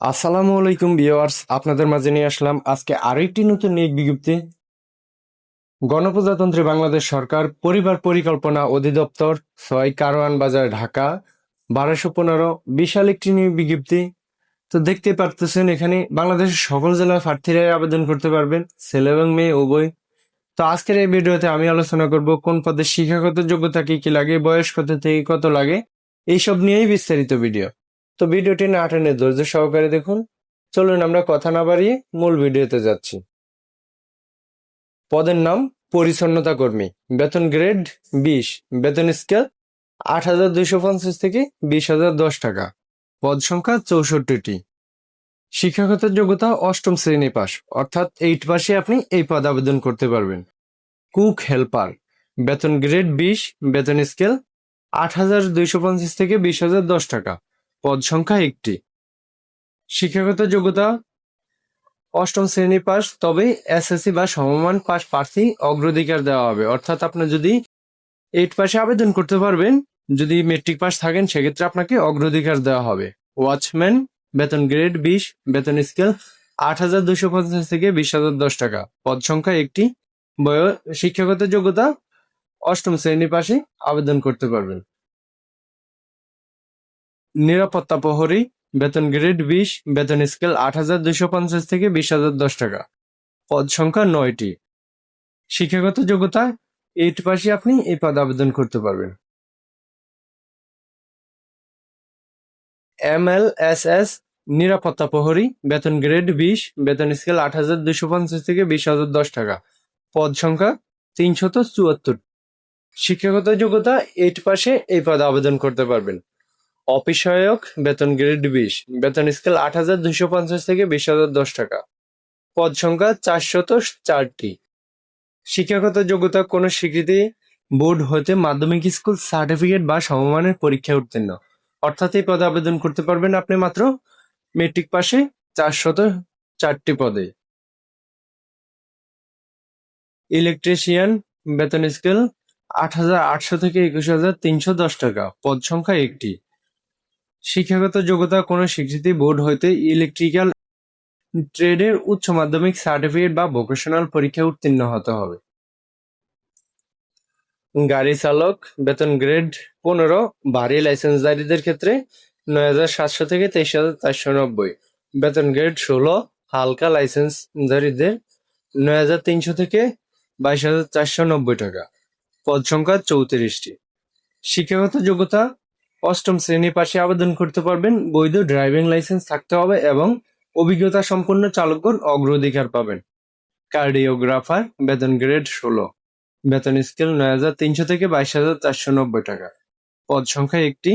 আসসালামু আলাইকুম ভিউয়ার্স, আপনাদের মাঝে নিয়ে আসলাম আজকে আরও একটি নতুন নিয়োগ বিজ্ঞপ্তি। গণপ্রজাতন্ত্রী বাংলাদেশ সরকার পরিবার পরিকল্পনা অধিদপ্তর ছয় কারওয়ান বাজার ঢাকা, বারোশো পনেরো, বিশাল একটি নিয়োগ বিজ্ঞপ্তি। তো দেখতে পারতেছেন এখানে বাংলাদেশের সকল জেলার প্রার্থীরাই আবেদন করতে পারবেন, ছেলে এবং মেয়ে, উভয়। তো আজকের এই ভিডিওতে আমি আলোচনা করব কোন পদের শিক্ষাগত যোগ্যতা কি কি লাগে, বয়স কত থেকে কত লাগে, এইসব নিয়েই বিস্তারিত ভিডিও। তো ভিডিওটি না টেনে ধৈর্য সহকারে দেখুন। চলুন আমরা কথা না বাড়িয়ে মূল ভিডিওতে যাচ্ছি। পদের নাম পরিচ্ছন্নতা কর্মী। বেতন গ্রেড বিশ। বেতন স্কেল আট হাজার দুইশো পঞ্চাশ থেকে বিশ হাজার দশ টাকা। পদ সংখ্যা চৌষট্টিটি। শিক্ষাগত যোগ্যতা অষ্টম শ্রেণি পাস অর্থাৎ এইট পাশে আপনি এই পদ আবেদন করতে পারবেন। Cook helper. বেতন গ্রেড বিশ। বেতন স্কেল আট হাজার দুইশো পঞ্চাশ থেকে বিশ হাজার দশ টাকা। পদ সংখ্যা একটি। শিক্ষাগত যোগ্যতা, অষ্টম শ্রেণি পাস, তবে এসএসসি বা সমমান পাস প্রার্থী অগ্রাধিকার দেওয়া হবে। অর্থাৎ আপনি যদি এইট পাশে আবেদন করতে পারবেন, যদি মেট্রিক পাস থাকেন, সেক্ষেত্রে আপনাকে অগ্রাধিকার দেওয়া হবে। ওয়াচম্যান বেতন গ্রেড বিশ, বেতন স্কেল আট হাজার দুশো পঞ্চাশ থেকে বিশ হাজার দশ টাকা। পদ সংখ্যা একটি। বয় শিক্ষাগত যোগ্যতা, অষ্টম শ্রেণি পাশে আবেদন করতে পারবেন। নিরাপত্তা প্রহরী, বেতন গ্রেড বিশ, বেতন স্কেল আট হাজার দুশো পঞ্চাশ থেকে বিশ হাজার দশ টাকা। পদ সংখ্যা নয়টি। শিক্ষাগত যোগ্যতা, এইট পাশে আপনি এই পদ আবেদন করতে পারবেন। এম এল এস এস নিরাপত্তা প্রহরী, বেতন গ্রেড বিশ, বেতন স্কেল আট হাজার দুশো পঞ্চাশ থেকে বিশ হাজার দশ টাকা। পদ সংখ্যা তিনশত চুয়াত্তর। শিক্ষাগত যোগ্যতা, এইট পাশে এই পদে আবেদন করতে পারবেন। অফিস সহায়ক বেতন গ্রেড বিশ। বেতন স্কেল আট হাজার দুশো পঞ্চাশ থেকে বিশ হাজার দশ টাকা। পদ সংখ্যা চারশত চারটি। শিক্ষাগত যোগ্যতা কোনো স্বীকৃতি বোর্ড হতে মাধ্যমিক স্কুল সার্টিফিকেট বা সমমানের পরীক্ষায় উত্তীর্ণ। অর্থাৎ এই পদে আবেদন করতে পারবেন আপনি মাত্র মেট্রিক পাশে চারশত চারটি পদে। ইলেকট্রিশিয়ান বেতন স্কেল আট হাজার আটশো থেকে একুশ হাজার তিনশো দশ টাকা। পদ সংখ্যা একটি। শিক্ষাগত যোগ্যতা কোনো স্বীকৃতি বোর্ড হইতে ইলেকট্রিক্যাল ট্রেডের উচ্চ মাধ্যমিক সার্টিফিকেট বা ভোকেশনাল পরীক্ষায় উত্তীর্ণ হতে হবে। গাড়ি চালক, বেতন গ্রেড পনেরো ভারী লাইসেন্সধারীদের ক্ষেত্রে নয় হাজার সাতশো থেকে তেইশ হাজার চারশো নব্বই। বেতন গ্রেড ষোলো, হালকা লাইসেন্সধারীদের নয় হাজার তিনশো থেকে বাইশ হাজার চারশো নব্বই টাকা। পদ সংখ্যা চৌত্রিশটি। শিক্ষাগত যোগ্যতা অষ্টম শ্রেণি পাশে আবেদন করতে পারবেন। বৈধ ড্রাইভিং লাইসেন্স থাকতে হবে এবং অভিজ্ঞতা সম্পন্ন চালকগণ অগ্রাধিকার পাবেন। কার্ডিওগ্রাফার, বেতন গ্রেড ষোলো। বেতন স্কেল নয় হাজার তিনশো থেকে বাইশ হাজার চারশো নব্বই টাকা। পদ সংখ্যা একটি।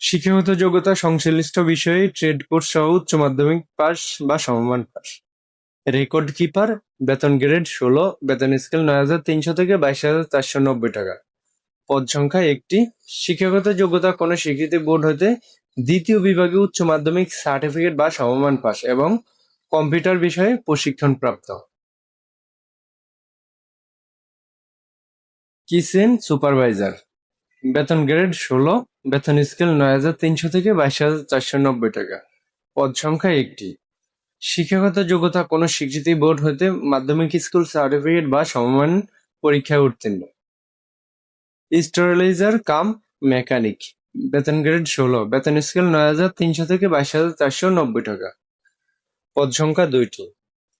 শিক্ষাগত যোগ্যতা সংশ্লিষ্ট বিষয়ে ট্রেড কোর্স সহ উচ্চ মাধ্যমিক পাস বা সমমান পাস রেকর্ড কিপার, বেতন গ্রেড ষোলো। বেতন স্কেল নয় হাজার তিনশো থেকে বাইশ হাজার চারশো নব্বই টাকা। পদ সংখ্যা একটি শিক্ষাগত যোগ্যতা কোনো স্বীকৃতি বোর্ড হতে দ্বিতীয় বিভাগে উচ্চ মাধ্যমিক সার্টিফিকেট বা সমমান পাস এবং কম্পিউটার বিষয়ে প্রশিক্ষণ প্রাপ্ত। Kitchen supervisor. বেতন গ্রেড ষোলো, বেতন স্কেল নয় হাজার তিনশো থেকে বাইশ হাজার চারশো নব্বই টাকা। পদ সংখ্যা একটি। শিক্ষাগত যোগ্যতা কোনো স্বীকৃতি বোর্ড হতে মাধ্যমিক স্কুল সার্টিফিকেট বা সমমান পরীক্ষায় উত্তীর্ণ। স্টোরেলাইজার কাম মেকানিক। বেতন গ্রেড ষোলো। বেতন স্কেল নয় হাজার তিনশো থেকে বাইশ হাজার চারশো নব্বই টাকা। পদ সংখ্যা দুইটি।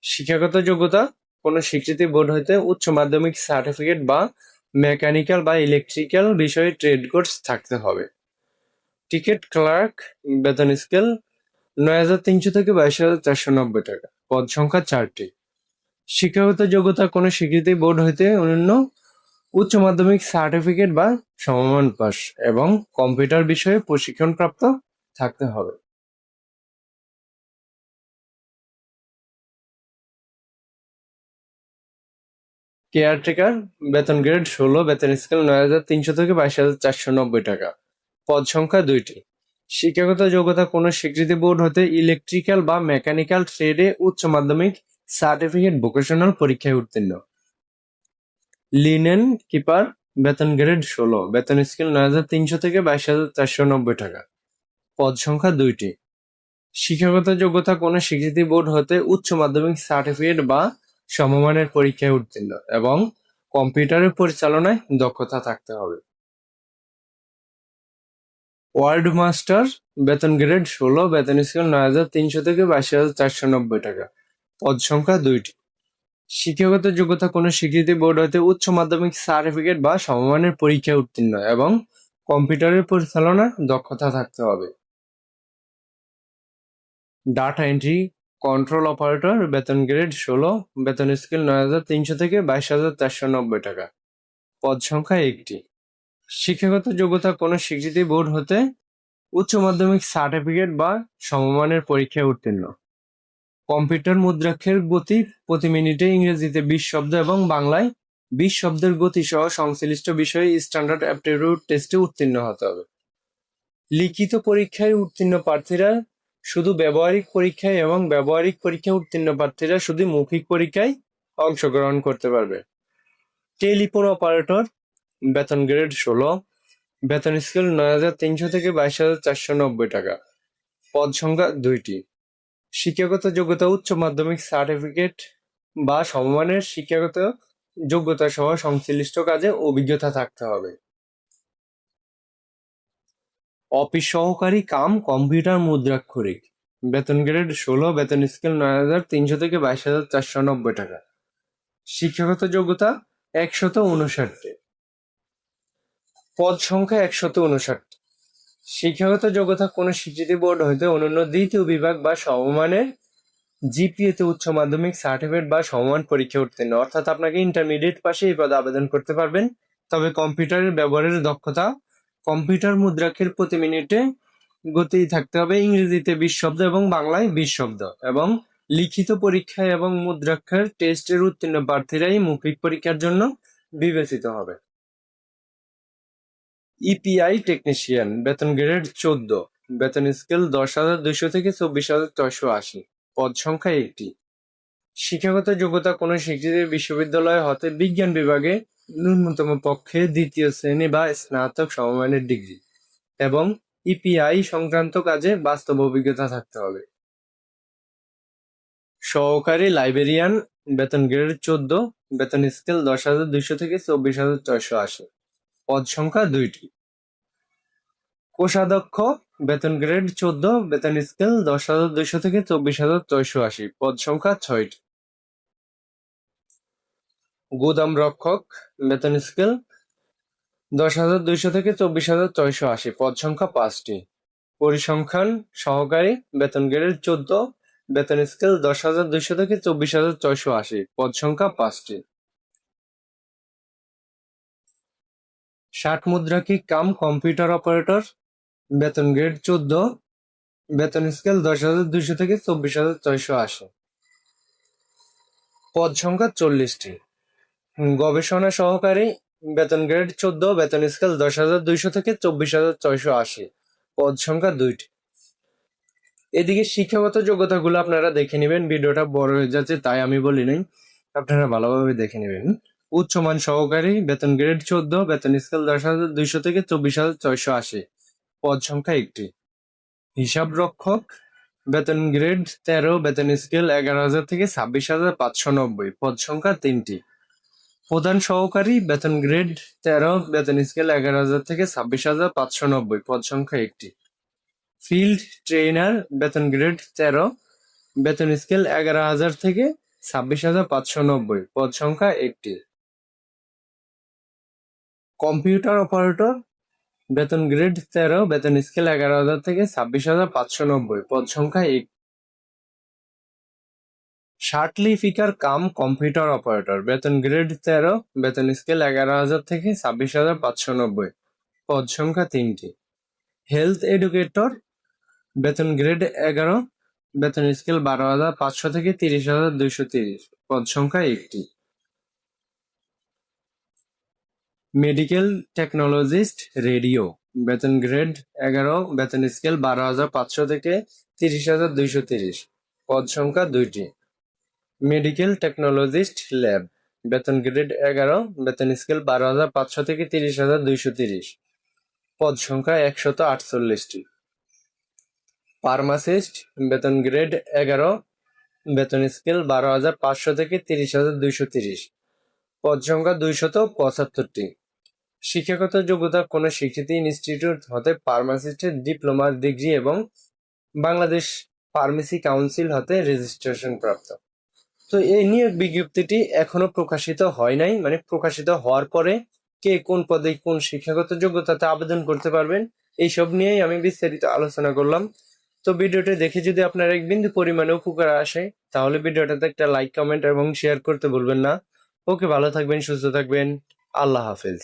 শিক্ষাগত যোগ্যতা, কোনো স্বীকৃতি বোর্ড হইতে উচ্চ মাধ্যমিক সার্টিফিকেট বা মেকানিক্যাল বা ইলেকট্রিক্যাল বিষয়ে ট্রেড কোর্স থাকতে হবে। টিকিট ক্লার্ক, বেতন স্কেল নয় হাজার তিনশো থেকে বাইশ হাজার চারশো নব্বই টাকা। পদ সংখ্যা চারটি। শিক্ষাগত যোগ্যতা, কোনো স্বীকৃতি বোর্ড হইতে অন্যান্য উচ্চ মাধ্যমিক সার্টিফিকেট বা সমমান পাস এবং কম্পিউটার বিষয়ে প্রশিক্ষণপ্রাপ্ত থাকতে হবে। কেয়ারটেকার বেতন গ্রেড ষোলো, বেতন স্কেল নয় হাজার তিনশো থেকে বাইশ হাজার চারশো নব্বই টাকা। পদ সংখ্যা দুইটি। শিক্ষাগত যোগ্যতা কোনো স্বীকৃতি বোর্ড হতে ইলেকট্রিক্যাল বা মেকানিক্যাল ট্রেডে উচ্চ মাধ্যমিক সার্টিফিকেট ভোকেশনাল পরীক্ষায় উত্তীর্ণ। লিনেন কিপার, বেতন গ্রেড ষোলো। বেতন স্কেল নয় হাজার তিনশো থেকে বাইশ হাজার চারশো নব্বই টাকা। পদ সংখ্যা দুইটি। শিক্ষাগত যোগ্যতা কোনো স্বীকৃতি বোর্ড হতে উচ্চ মাধ্যমিক সার্টিফিকেট বা সমমানের পরীক্ষায় উত্তীর্ণ এবং কম্পিউটারের পরিচালনায় দক্ষতা থাকতে হবে। ওয়ার্ল্ড মাস্টার, বেতন গ্রেড ষোলো, বেতন স্কেল নয় হাজার তিনশো থেকে বাইশ হাজার চারশো নব্বই টাকা। পদ সংখ্যা দুইটি। শিক্ষাগত যোগ্যতা কোনো স্বীকৃতি বোর্ড হতে উচ্চ মাধ্যমিক সার্টিফিকেট বা সমমানের পরীক্ষায় উত্তীর্ণ এবং কম্পিউটারের পরিচালনায় দক্ষতা থাকতে হবে। ডাটা এন্ট্রি কন্ট্রোল অপারেটর বেতন গ্রেড ষোলো, বেতন স্কেল নয় হাজার তিনশো থেকে বাইশ হাজার চারশো নব্বই টাকা। পদ সংখ্যা একটি। শিক্ষাগত যোগ্যতা কোনো স্বীকৃতি বোর্ড হতে উচ্চ মাধ্যমিক সার্টিফিকেট বা সমমানের পরীক্ষায় উত্তীর্ণ। কম্পিউটার মুদ্রাক্ষের গতি প্রতি মিনিটে ইংরেজিতে বিশ শব্দ এবং বাংলায় বিশ শব্দের গতি সহ সংশ্লিষ্ট বিষয়ে স্ট্যান্ডার্ড অ্যাপটিটিউড টেস্টে উত্তীর্ণ হতে হবে। লিখিত পরীক্ষায় উত্তীর্ণ প্রার্থীরা শুধু ব্যবহারিক পরীক্ষায় এবং ব্যবহারিক পরীক্ষায় উত্তীর্ণ প্রার্থীরা শুধু মৌখিক পরীক্ষায় অংশগ্রহণ করতে পারবে। টেলিফোন অপারেটর, বেতন গ্রেড ষোলো, বেতন স্কেল নয় হাজার তিনশো থেকে বাইশ হাজার চারশো নব্বই টাকা। পদ সংখ্যা দুইটি। শিক্ষাগত যোগ্যতা, উচ্চ মাধ্যমিক সার্টিফিকেট বা সমমানের শিক্ষাগত যোগ্যতা সহ সংশ্লিষ্ট কাজে অভিজ্ঞতা থাকতে হবে। অফিস সহকারী কাম, কম্পিউটার, মুদ্রাক্ষরিক। বেতন গ্রেড ষোলো, বেতন স্কেল নয় হাজার তিনশো থেকে বাইশ হাজার চারশো নব্বই টাকা। শিক্ষাগত যোগ্যতা একশত উনষাটটি পদ সংখ্যা একশত উনষাট। শিক্ষাগত যোগ্যতা কোনো স্বীকৃতি বোর্ড হইতে অনন্য দ্বিতীয় বিভাগ বা সমমানের জিপিএতে উচ্চ মাধ্যমিক সার্টিফিকেট বা সমমান পরীক্ষা উত্তীর্ণ। অর্থাৎ আপনাকে ইন্টারমিডিয়েট পাশে এই পদে আবেদন করতে পারবেন। তবে কম্পিউটারের ব্যবহারের দক্ষতা, কম্পিউটার মুদ্রাক্ষের প্রতি মিনিটে গতি থাকতে হবে ইংরেজিতে বিশ শব্দ এবং বাংলায় বিশ শব্দ। এবং লিখিত পরীক্ষায় এবং মুদ্রাক্ষর টেস্টের উত্তীর্ণ প্রার্থীরাই মৌখিক পরীক্ষার জন্য বিবেচিত হবে। ইপিআই টেকনিশিয়ান বেতন গ্রেড চোদ্দ। বেতন স্কেল দশ হাজার দুইশো থেকে চব্বিশ হাজার ছয়শো আশি। পদ সংখ্যা একটি। শিক্ষাগত যোগ্যতা কোনো স্বীকৃত বিশ্ববিদ্যালয় হতে বিজ্ঞান বিভাগে ন্যূনতম পক্ষে দ্বিতীয় শ্রেণি বা স্নাতক সমমানের ডিগ্রি। এবং ইপিআই সংক্রান্ত কাজে বাস্তব অভিজ্ঞতা থাকতে হবে। সহকারী লাইব্রেরিয়ান বেতন গ্রেড চোদ্দ। বেতন স্কেল দশ হাজার দুইশো থেকে চব্বিশ হাজার ছয়শো আশি। পদ সংখ্যা দুইটি। কোষাধ্যক্ষ, বেতন গ্রেড চোদ্দ, বেতন স্কেল দশ হাজার দুইশো থেকে চব্বিশ হাজার ছয়শো আশি, পদ সংখ্যা ছয়টি। গুদাম রক্ষক, বেতন স্কেল দশ হাজার দুইশো থেকে চব্বিশ হাজার ছয়শো আশি, পদ সংখ্যা পাঁচটি। পরিসংখ্যান সহকারী, বেতন গ্রেড চোদ্দ, বেতন স্কেল দশ হাজার দুইশো থেকে চব্বিশ হাজার ছয়শো আশি, পদ সংখ্যা পাঁচটি। ষাট মুদ্রাকি কাম কম্পিউটার অপারেটর? বেতন গ্রেড চোদ্দ। বেতন স্কেল দশ হাজার দুইশো থেকে চব্বিশ হাজার ছয়শো আশি। পদ সংখ্যা চল্লিশটি। গবেষণা সহকারী বেতন গ্রেড চোদ্দ, বেতন স্কেল দশ হাজার দুইশো থেকে চব্বিশ হাজার ছয়শো আশি। পদ সংখ্যা দুইটি। এদিকে শিক্ষাগত যোগ্যতাগুলো আপনারা দেখে নেবেন। ভিডিওটা বড় হয়ে যাচ্ছে, তাই আমি বলি নাই। আপনারা ভালোভাবে দেখে নেবেন। উচ্চমান সহকারী, বেতন গ্রেড চোদ্দ, বেতন স্কেল দশ হাজার দুইশো থেকে চব্বিশ হাজার ছয়শো আশি। পদ সংখ্যা একটি। হিসাব রক্ষক, বেতন গ্রেড তেরো, বেতন স্কেল এগারো হাজার থেকে ছাব্বিশ হাজার পাঁচশো নব্বই। পদ সংখ্যা তিনটি। প্রধান সহকারী, বেতন গ্রেড তেরো, বেতন স্কেল এগারো হাজার থেকে ছাব্বিশ হাজার পাঁচশো নব্বই। পদ সংখ্যা একটি। ফিল্ড ট্রেনার বেতন গ্রেড তেরো, বেতন স্কেল এগারো হাজার থেকে ছাব্বিশ হাজার পাঁচশো নব্বই। পদ সংখ্যা একটি। কম্পিউটার অপারেটর, বেতন গ্রেড তেরো, বেতন স্কেল এগারো হাজার থেকে ছাব্বিশ হাজার পাঁচশো নব্বই। পদ সংখ্যা এক। শার্টলি ফিকার কাম কম্পিউটার অপারেটর, বেতন গ্রেড তেরো, বেতন স্কেল এগারো হাজার থেকে ছাব্বিশ হাজার পাঁচশো নব্বই। পদ সংখ্যা তিনটি। হেলথ এডুকেটর, বেতন গ্রেড এগারো, বেতন স্কেল বারো হাজার পাঁচশো থেকে তিরিশ হাজার দুইশো তিরিশ। পদ সংখ্যা একটি। মেডিকেল টেকনোলজিস্ট রেডিও, বেতন গ্রেড এগারো, বেতন স্কেল বারো হাজার পাঁচশো থেকে তিরিশ হাজার দুইশো তিরিশ। পদ সংখ্যা দুইটি। মেডিকেল টেকনোলজিস্ট ল্যাব, বেতন গ্রেড এগারো, বেতন স্কেল বারো হাজার পাঁচশো থেকে তিরিশ হাজার দুইশো তিরিশ। পদ সংখ্যা একশত আটচল্লিশটি। ফার্মাসিস্ট, বেতন গ্রেড এগারো, বেতন স্কেল বারো হাজার পাঁচশো থেকে তিরিশ হাজার দুইশো তিরিশ। পদ সংখ্যা দুইশত পঁচাত্তরটি। শিক্ষাগত যোগ্যতা কোনো শিক্ষিত ইনস্টিটিউট হতে ফার্মাসিস্টের ডিপ্লোমা ডিগ্রি এবং বাংলাদেশ ফার্মেসি কাউন্সিল হতে রেজিস্ট্রেশন প্রাপ্ত। তো এই নিয়োগ বিজ্ঞপ্তিটি এখনও প্রকাশিত হয় নাই মানে প্রকাশিত হওয়ার পরে কে কোন পদে কোন শিক্ষাগত যোগ্যতাতে আবেদন করতে পারবেন, এইসব নিয়েই আমি বিস্তারিত আলোচনা করলাম। তো ভিডিওটি দেখে যদি আপনার এক বিন্দু পরিমাণে উপকার আসে, তাহলে ভিডিওটাতে একটা লাইক কমেন্ট এবং শেয়ার করতে ভুলবেন না। ওকে, ভালো থাকবেন, সুস্থ থাকবেন। আল্লাহ হাফেজ।